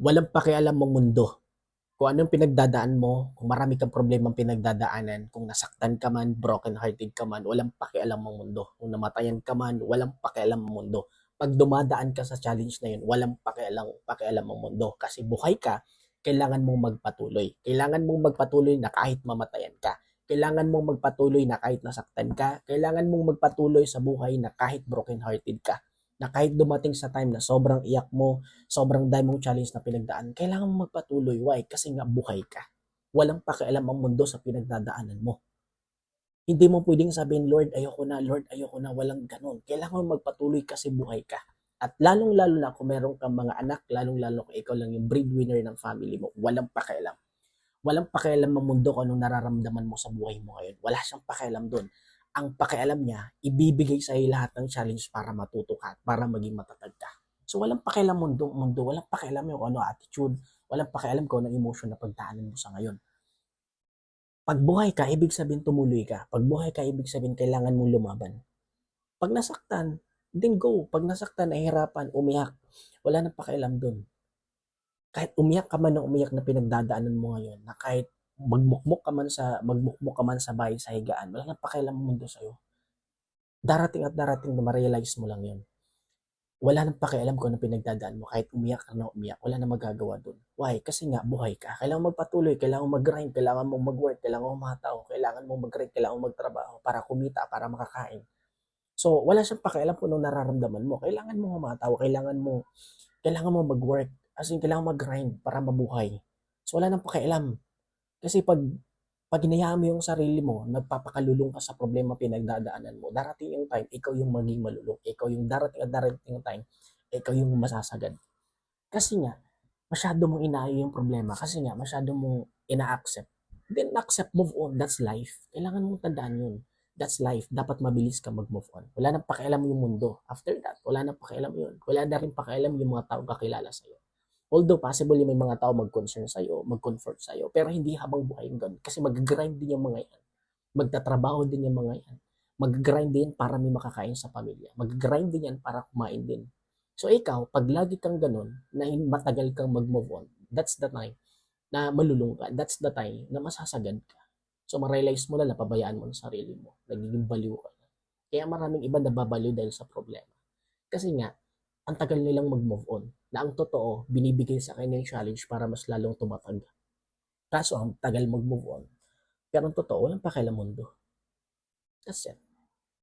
walang pakialam mong mundo. Kung anong pinagdadaan mo, kung marami kang problemang pinagdadaanan, kung nasaktan ka man, broken hearted ka man, walang pakialam mong mundo. Kung namatayan ka man, walang pakialam mong mundo. Pag dumadaan ka sa challenge na yun, walang pakialam, pakialam mong mundo. Kasi buhay ka, kailangan mong magpatuloy. Kailangan mong magpatuloy na kahit mamatayan ka. Kailangan mong magpatuloy na kahit nasaktan ka. Kailangan mong magpatuloy sa buhay na kahit broken hearted ka. Na kahit dumating sa time na sobrang iyak mo, sobrang dami mong challenge na pinagdaan, kailangan mo magpatuloy. Why? Kasi nga buhay ka. Walang pakialam ang mundo sa pinagdadaanan mo. Hindi mo pwedeng sabihin, Lord, ayoko na, Lord, ayoko na, walang ganun. Kailangan mo magpatuloy kasi buhay ka. At lalong-lalo na kung meron kang mga anak, lalong-lalo kung ikaw lang yung breadwinner ng family mo, walang pakialam. Walang pakialam ang mundo kung anong nararamdaman mo sa buhay mo ngayon. Wala siyang pakialam doon. Ang pakialam niya, ibibigay sa iyo lahat ng challenge para matuto ka para maging matatag ka. So walang pakialam mundo, mundo, walang pakialam yung ano attitude, walang pakialam kung anong emotion na pagdaanan mo sa ngayon. Pag buhay ka, ibig sabihin tumuloy ka. Pag buhay ka, ibig sabihin kailangan mong lumaban. Pag nasaktan, then go. Pag nasaktan, nahihirapan, umiyak, wala nang pakialam dun. Kahit umiyak ka man ng umiyak na pinagdadaanan mo ngayon, na kahit magmukmuk ka man sa magmukmuk ka man sa bahay sa higaan, wala nang pakialam ang mundo sa'yo. Darating at darating na ma-realize mo lang yun. Wala nang pakialam kung ano pinagdadaan mo. Kahit umiyak ka na umiyak, wala nang magagawa dun. Why? Kasi nga, buhay ka. Kailangan magpatuloy, kailangan mag-grind, kailangan mong mag-work, kailangan mong matao, kailangan mong mag-grind, kailangan mong magtrabaho para kumita, para makakain. So, wala siyang pakialam kung anong nararamdaman mo. Kailangan mo matao, kailangan mo, kailangan mo mag-work. As in, kailangan mag-grind para mabuhay. So, wala nang pakialam. Kasi pag pag mo yung sarili mo, nagpapakalulong ka sa problema pinagdadaanan mo, darating yung time, ikaw yung maging malulong. Ikaw yung darating at darating yung time, ikaw yung masasagad. Kasi nga, masyado mong inaayo yung problema. Kasi nga, masyado mong ina-accept. Then, accept, move on. That's life. Kailangan mong tandaan yun. That's life. Dapat mabilis ka mag-move on. Wala nang pakialam yung mundo. After that, wala nang pakialam yun. Wala na rin pakialam yung mga tao kakilala sa'yo. Although possible yung may mga tao mag-concern sa'yo, mag-comfort sa'yo, pero hindi habang buhay yung ganun. Kasi mag-grind din yung mga yan. Magtatrabaho din yung mga yan. Mag-grind din para may makakain sa pamilya. Mag-grind din yan para kumain din. So ikaw, pag lagi kang ganun, na matagal kang mag-move on, that's the time na malulung ka. That's the time na masasagad ka. So ma-realize mo na na pabayaan mo ang sarili mo. Nagiging baliw ka na. Kaya maraming iba nababaliw dahil sa problema. Kasi nga, ang tagal nilang mag-move on na ang totoo, binibigay sa kanya yung challenge para mas lalong tumatag. Kaso, ang tagal mag-move on. Pero ang totoo, walang pakialam mundo. That's it.